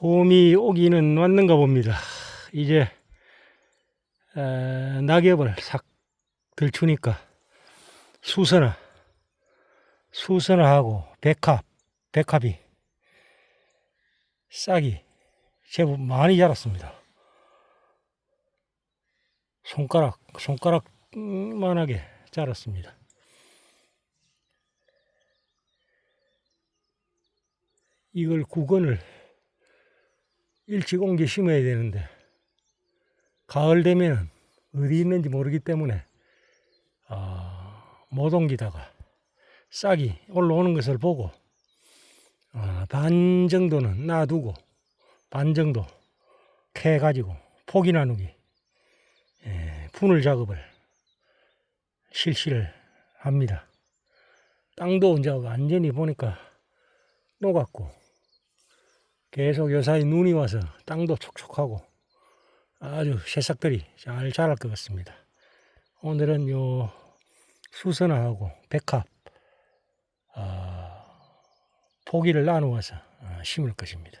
봄이 오기는 왔는가 봅니다. 이제 에, 낙엽을 싹 들추니까 수선화, 수선화하고 백합, 백합이 싹이 제법 많이 자랐습니다. 손가락, 손가락만하게 자랐습니다. 이걸 구건을 일찍 옮겨 심어야 되는데 가을 되면 어디 있는지 모르기 때문에 아, 못 옮기다가 싹이 올라오는 것을 보고 아, 반 정도는 놔두고 반 정도 캐 가지고 포기 나누기 예, 분을 작업을 실시를 합니다. 땅도 이제 완전히 보니까 녹았고 계속 요사이 눈이 와서 땅도 촉촉하고 아주 새싹들이 잘 자랄 것 같습니다. 오늘은 요 수선화하고 백합 아, 포기를 나누어서 아, 심을 것입니다.